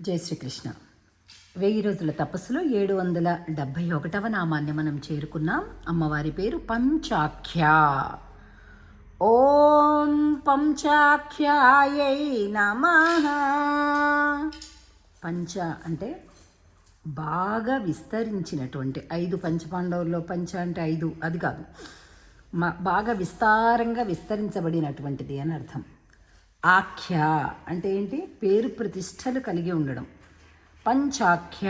జై శ్రీకృష్ణ. వెయ్యి రోజుల తపస్సులో ఏడు వందల డెబ్భై ఒకటవ నామాన్ని మనం చేరుకున్నాం. అమ్మవారి పేరు పంచాఖ్య. ఓం పంచాఖ్యాయై నమ. పంచ అంటే బాగా విస్తరించినటువంటి ఐదు పంచపాండవుల్లో పంచ అంటే ఐదు అది కాదు. మ- బాగా విస్తారంగా విస్తరించబడినటువంటిది అని అర్థం. ఆఖ్య అంటే ఏంటి? పేరు ప్రతిష్టలు కలిగి ఉండడం. పంచాఖ్య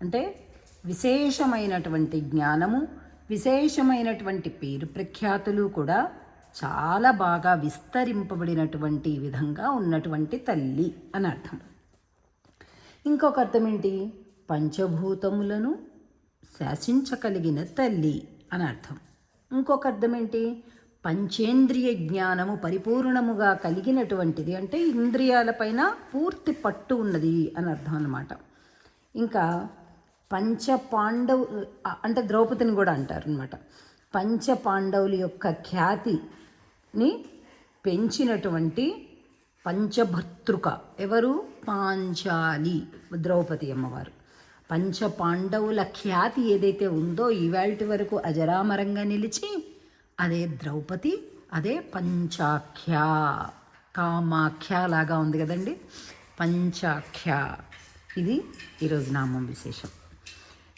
అంటే విశేషమైనటువంటి జ్ఞానము విశేషమైనటువంటి పేరు ప్రఖ్యాతులు కూడా చాలా బాగా విస్తరింపబడినటువంటి విధంగా ఉన్నటువంటి తల్లి అని అర్థం. ఇంకొక అర్థం ఏంటి? పంచభూతములను శాసించగలిగిన తల్లి అని అర్థం. ఇంకొక అర్థం ఏంటి? పంచేంద్రియ జ్ఞానము పరిపూర్ణముగా కలిగినటువంటిది అంటే ఇంద్రియాలపైన పూర్తి పట్టు ఉన్నది అని అర్థం అన్నమాట. ఇంకా పంచ పాండవు అంటే ద్రౌపదిని కూడా అంటారు అనమాట పంచ పాండవుల యొక్క ఖ్యాతిని పెంచినటువంటి పంచభర్తృక. ఎవరు? పాంచాలి ద్రౌపది అమ్మవారు. పంచ పాండవుల ఖ్యాతి ఏదైతే ఉందో ఇవాళ వరకు అజరామరంగా నిలిచి అదే ద్రౌపది అదే పంచాఖ్య. కామాఖ్య లాగా ఉంది కదండి. పంచాఖ్య. ఇది ఈరోజు నామం విశేషం.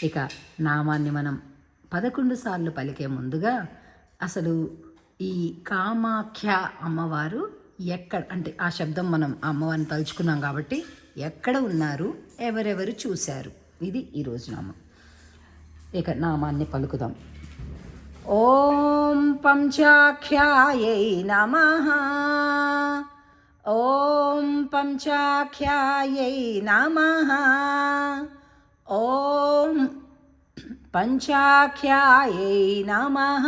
ఇక నామాన్ని మనం పదకొండు సార్లు పలికే ముందుగా అసలు ఈ కామాఖ్య అమ్మవారు ఎక్కడ అంటే ఆ శబ్దం మనం ఆ అమ్మవారిని తలుచుకున్నాం కాబట్టి ఎక్కడ ఉన్నారు ఎవరెవరు చూశారు. ఇది ఈరోజు నామం. ఇక నామాన్ని పలుకుదాం. ॐ पञ्चाख्यायै नमः। ॐ पञ्चाख्यायै नमः। ॐ पञ्चाख्यायै नमः।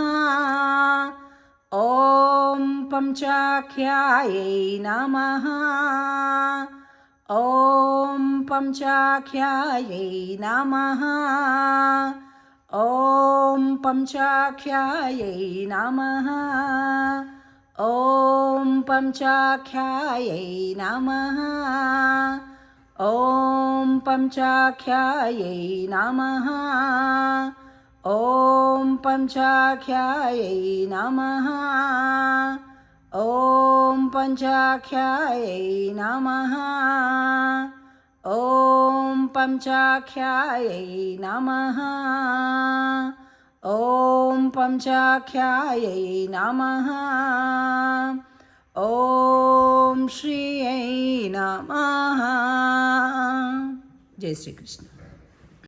ॐ पञ्चाख्यायै नमः। ॐ पञ्चाख्यायै नमः। ॐ पञ्चाख्यायै नमः। ॐ पञ्चाख्यायै नमः। ॐ पञ्चाख्यायै नमः। ॐ पञ्चाख्यायै नमः। ॐ पञ्चाख्यायै नमः। ॐ पञ्चाख्यायै नमः। ॐ पञ्चाख्यायै नमः। ॐ श्रियै नमः। जय श्रीकृष्ण।